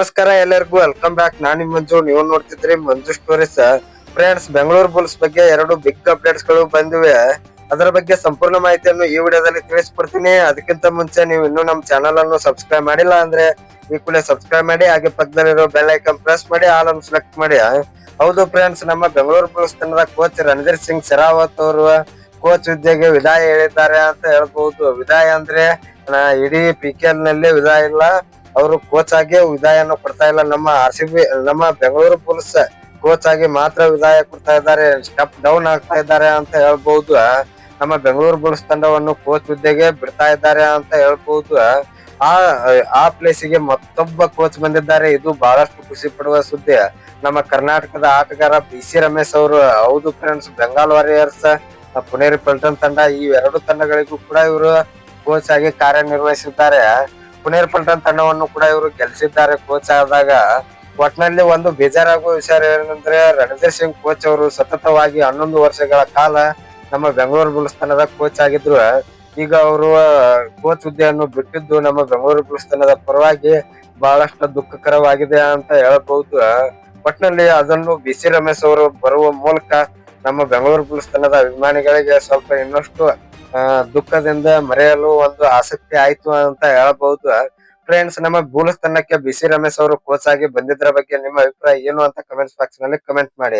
ನಮಸ್ಕಾರ ಎಲ್ಲರಿಗೂ. Welcome back ನಾನು ಮಂಜು. ನೀವು ನೋಡ್ತಿದ್ರಿ Manju stories friends Bengaluru bulls ಬಗ್ಗೆ ಎರಡು ಬಿಗ್ ಅಪ್ಡೇಟ್ಸ್ಗಳು ಬಂದಿವೆ. ಅದರ ಬಗ್ಗೆ ಸಂಪೂರ್ಣ ಮಾಹಿತಿಯನ್ನು ಈ ವಿಡಿಯೋದಲ್ಲಿ ತಿಳಿಸ್ಕೊಡ್ತೀನಿ. ಅದಕ್ಕಿಂತ ಮುಂಚೆ ನೀವು ಇನ್ನೂ ನಮ್ಮ ಚಾನಲ್ ಅನ್ನು ಸಬ್ಸ್ಕ್ರೈಬ್ ಮಾಡಿಲ್ಲ ಅಂದ್ರೆ ಈ ಕೂಡಲೇ ಸಬ್ಸ್ಕ್ರೈಬ್ ಮಾಡಿ, ಹಾಗೆ ಪಕ್ಕದಲ್ಲಿರೋ ಬೆಲ್ ಐಕನ್ ಪ್ರೆಸ್ ಮಾಡಿ ಆಲ್ ಅನ್ನು ಸೆಲೆಕ್ಟ್ ಮಾಡಿ ಹೌದು ಫ್ರೆಂಡ್ಸ್ ನಮ್ಮ ಬೆಂಗಳೂರು ಬುಲ್ಸ್ ತಂಡದ ಕೋಚ್ ರಣಧೀರ್ ಸಿಂಗ್ ಶೆರಾವತ್ ಅವರು ಕೋಚ್ ಹುದ್ದೆಗೆ ವಿದಾಯ ಹೇಳಿದ್ದಾರೆ ಅಂತ ಹೇಳ್ಬಹುದು ವಿದಾಯ ಅಂದ್ರೆ ಇಡೀ ಪಿ ಕೆ ಎಲ್ನಲ್ಲಿ ವಿದಾಯ ಇಲ್ಲ. ಅವರು ಕೋಚ್ ಆಗಿ ವಿದಾಯನ ಕೊಡ್ತಾ ಇಲ್ಲ. ನಮ್ಮ ಆರ್ ಸಿ ಬಿ ನಮ್ಮ ಬೆಂಗಳೂರು ಪೊಲೀಸ್ ಕೋಚ್ ಆಗಿ ಮಾತ್ರ ವಿದಾಯ ಕೊಡ್ತಾ ಇದ್ದಾರೆ. ಸ್ಟೆಪ್ ಡೌನ್ ಆಗ್ತಾ ಇದ್ದಾರೆ ಅಂತ ಹೇಳ್ಬಹುದು ನಮ್ಮ ಬೆಂಗಳೂರು ಬುಲ್ಸ್ ತಂಡವನ್ನು ಕೋಚ್ ಹುದ್ದೆಗೆ ಬಿಡ್ತಾ ಇದ್ದಾರೆ ಅಂತ ಹೇಳ್ಬಹುದು ಆ ಆ ಪ್ಲೇಸಿಗೆ ಮತ್ತೊಬ್ಬ ಕೋಚ್ ಬಂದಿದ್ದಾರೆ. ಇದು ಬಹಳಷ್ಟು ಖುಷಿ ಪಡುವ ಸುದ್ದಿ. ನಮ್ಮ ಕರ್ನಾಟಕದ ಆಟಗಾರ ಪಿ ಸಿ ರಮೇಶ್ ಅವರು, ಹೌದು ಫ್ರೆಂಡ್ಸ್ ಬೆಂಗಾಲ್ ವಾರಿಯರ್ಸ್ ಪುಣೇರಿ ಪಲ್ಟನ್ ತಂಡ, ಈ ಎರಡು ತಂಡಗಳಿಗೂ ಕೂಡ ಇವರು ಕೋಚ್ ಆಗಿ ಕಾರ್ಯನಿರ್ವಹಿಸಿದ್ದಾರೆ. ಪುನೇರ್ ಪಲ್ಟನ್ ತಂಡವನ್ನು ಕೂಡ ಇವರು ಗೆಲ್ಸಿದ್ದಾರೆ ಕೋಚ್ ಆದಾಗ. ಒಟ್ನಲ್ಲಿ ಒಂದು ಬೇಜಾರಾಗುವ ವಿಚಾರ ಏನಂದ್ರೆ, ರಣಧೀರ್ ಸಿಂಗ್ ಕೋಚ್ ಅವರು ಸತತವಾಗಿ ಹನ್ನೊಂದು ವರ್ಷಗಳ ಕಾಲ ನಮ್ಮ ಬೆಂಗಳೂರು ಬುಲ್ಸ್ ತಂಡದ ಕೋಚ್ ಆಗಿದ್ರು. ಈಗ ಅವರು ಕೋಚ್ ಹುದ್ದೆಯನ್ನು ಬಿಟ್ಟಿದ್ದು ನಮ್ಮ ಬೆಂಗಳೂರು ಬುಲ್ಸ್ ತಂಡದ ಪರವಾಗಿ ಬಹಳಷ್ಟು ದುಃಖಕರವಾಗಿದೆ ಅಂತ ಹೇಳಬಹುದು. ಒಟ್ನಲ್ಲಿ ಅದನ್ನು ಬಿ ಸಿ ರಮೇಶ್ ಅವರು ಬರುವ ಮೂಲಕ ನಮ್ಮ ಬೆಂಗಳೂರು ಬುಲ್ಸ್ ತಂಡದ ಅಭಿಮಾನಿಗಳಿಗೆ ಸ್ವಲ್ಪ ಇನ್ನಷ್ಟು ದುಃಖದಿಂದ ಮರೆಯಲು ಒಂದು ಆಸಕ್ತಿ ಆಯ್ತು ಅಂತ ಹೇಳಬಹುದು. ಫ್ರೆಂಡ್ಸ್ ನಮ್ಮ ಬೂಲಸ್ತನಕ್ಕೆ ಬಿ ಸಿ ರಮೇಶ್ ಅವರು ಕೋಚ್ ಆಗಿ ಬಂದಿದ್ರ ಬಗ್ಗೆ ನಿಮ್ಮ ಅಭಿಪ್ರಾಯ ಏನು ಅಂತ ಕಮೆಂಟ್ ಬಾಕ್ಸ್ನಲ್ಲಿ ಕಮೆಂಟ್ ಮಾಡಿ.